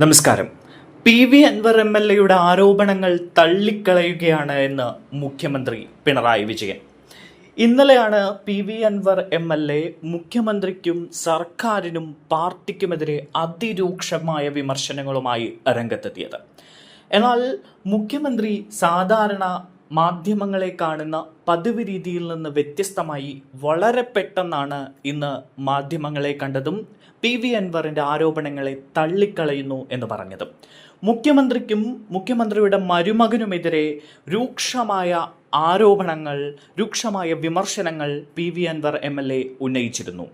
നമസ്കാരം. P V Anvar M L എയുടെ ആരോപണങ്ങൾ തള്ളിക്കളയുകയാണ് എന്ന് മുഖ്യമന്ത്രി പിണറായി വിജയൻ. ഇന്നലെയാണ് P V Anvar M L A മുഖ്യമന്ത്രിക്കും സർക്കാരിനും പാർട്ടിക്കുമെതിരെ അതിരൂക്ഷമായ വിമർശനങ്ങളുമായി രംഗത്തെത്തിയത്. എന്നാൽ മുഖ്യമന്ത്രി സാധാരണ മാധ്യമങ്ങളെ കാണുന്ന പതിവ് രീതിയിൽ നിന്ന് വ്യത്യസ്തമായി വളരെ പെട്ടെന്നാണ് ഇന്ന് മാധ്യമങ്ങളെ കണ്ടതും പി വി അൻവറിന്റെ ആരോപണങ്ങളെ തള്ളിക്കളയുന്നു എന്ന് പറഞ്ഞതും. മുഖ്യമന്ത്രിക്കും മുഖ്യമന്ത്രിയുടെ മരുമകനുമെതിരെ രൂക്ഷമായ ആരോപണങ്ങൾ രൂക്ഷമായ വിമർശനങ്ങൾ P V Anvar M L A ഉന്നയിച്ചിരുന്നു.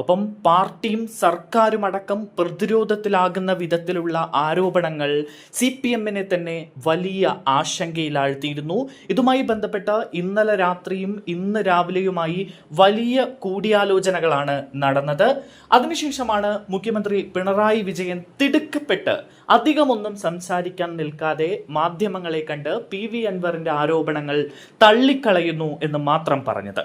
ഒപ്പം പാർട്ടിയും സർക്കാരും അടക്കം പ്രതിരോധത്തിലാകുന്ന വിധത്തിലുള്ള ആരോപണങ്ങൾ സി പി എമ്മിനെ തന്നെ വലിയ ആശങ്കയിലാഴ്ത്തിയിരുന്നു. ഇതുമായി ബന്ധപ്പെട്ട് ഇന്നലെ രാത്രിയും ഇന്ന് രാവിലെയുമായി വലിയ കൂടിയാലോചനകളാണ് നടന്നത്. അതിനുശേഷമാണ് മുഖ്യമന്ത്രി പിണറായി വിജയൻ തിടുക്കപ്പെട്ട് അധികമൊന്നും സംസാരിക്കാൻ നിൽക്കാതെ മാധ്യമങ്ങളെ കണ്ട് പി വി അൻവറിന്റെ ആരോപണങ്ങൾ തള്ളിക്കളയുന്നു എന്ന് മാത്രം പറഞ്ഞത്.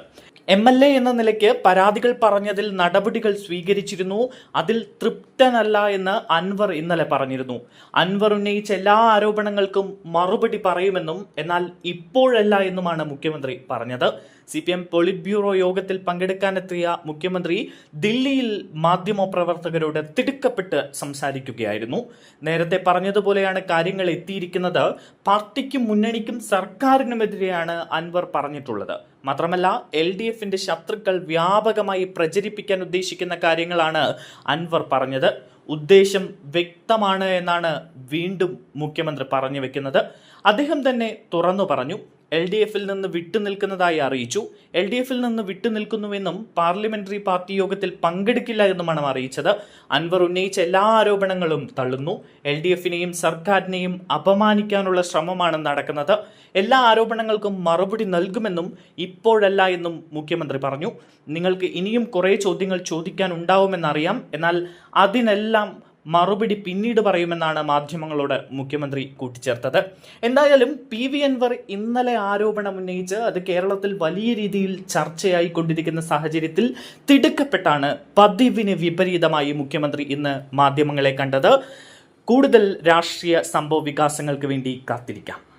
എം എൽ എ എന്ന നിലയ്ക്ക് പരാതികൾ പറഞ്ഞതിൽ നടപടികൾ സ്വീകരിച്ചിരുന്നു. അതിൽ തൃപ്തനല്ല എന്ന് അൻവർ ഇന്നലെ പറഞ്ഞിരുന്നു. അൻവർ ഉന്നയിച്ച എല്ലാ ആരോപണങ്ങൾക്കും മറുപടി പറയുമെന്നും എന്നാൽ ഇപ്പോഴല്ല എന്നുമാണ് മുഖ്യമന്ത്രി പറഞ്ഞത്. C P M polit bureau യോഗത്തിൽ പങ്കെടുക്കാനെത്തിയ മുഖ്യമന്ത്രി ദില്ലിയിൽ മാധ്യമപ്രവർത്തകരോട് തിടുക്കപ്പെട്ട് സംസാരിക്കുകയായിരുന്നു. നേരത്തെ പറഞ്ഞതുപോലെയാണ് കാര്യങ്ങൾ എത്തിയിരിക്കുന്നത്. പാർട്ടിക്കും മുന്നണിക്കും സർക്കാരിനുമെതിരെയാണ് അൻവർ പറഞ്ഞിട്ടുള്ളത്. മാത്രമല്ല എൽ ഡി എഫിന്റെ ശത്രുക്കൾ വ്യാപകമായി പ്രചരിപ്പിക്കാൻ ഉദ്ദേശിക്കുന്ന കാര്യങ്ങളാണ് അൻവർ പറഞ്ഞത്. ഉദ്ദേശം വ്യക്തമാണ് എന്നാണ് വീണ്ടും മുഖ്യമന്ത്രി പറഞ്ഞു വെക്കുന്നത്. അദ്ദേഹം തന്നെ തുറന്നു പറഞ്ഞു. എൽ ഡി എഫിൽ നിന്ന് വിട്ടുനിൽക്കുന്നതായി അറിയിച്ചു. എൽ ഡി എഫിൽ നിന്ന് വിട്ടുനിൽക്കുന്നുവെന്നും പാർലമെന്ററി പാർട്ടി യോഗത്തിൽ പങ്കെടുക്കില്ല എന്നുമാണ് അറിയിച്ചത്. അൻവർ ഉന്നയിച്ച എല്ലാ ആരോപണങ്ങളും തള്ളുന്നു. എൽ ഡി എഫിനെയും സർക്കാരിനെയും അപമാനിക്കാനുള്ള ശ്രമമാണ് നടക്കുന്നത്. എല്ലാ ആരോപണങ്ങൾക്കും മറുപടി നൽകുമെന്നും ഇപ്പോഴല്ല എന്നും മുഖ്യമന്ത്രി പറഞ്ഞു. നിങ്ങൾക്ക് ഇനിയും കുറേ ചോദ്യങ്ങൾ ചോദിക്കാൻ ഉണ്ടാവുമെന്നറിയാം. എന്നാൽ അതിനെല്ലാം മറുപടി പിന്നീട് പറയുമെന്നാണ് മാധ്യമങ്ങളോട് മുഖ്യമന്ത്രി കൂട്ടിച്ചേർത്തത്. എന്തായാലും പി വി അൻവർ ഇന്നലെ ആരോപണം ഉന്നയിച്ച് അത് കേരളത്തിൽ വലിയ രീതിയിൽ ചർച്ചയായി കൊണ്ടിരിക്കുന്ന സാഹചര്യത്തിൽ തിടുക്കപ്പെട്ടാണ് പതിവിന് വിപരീതമായി മുഖ്യമന്ത്രി ഇന്ന് മാധ്യമങ്ങളെ കണ്ടത്. കൂടുതൽ രാഷ്ട്രീയ സംഭവ വികാസങ്ങൾക്ക് വേണ്ടി കാത്തിരിക്കാം.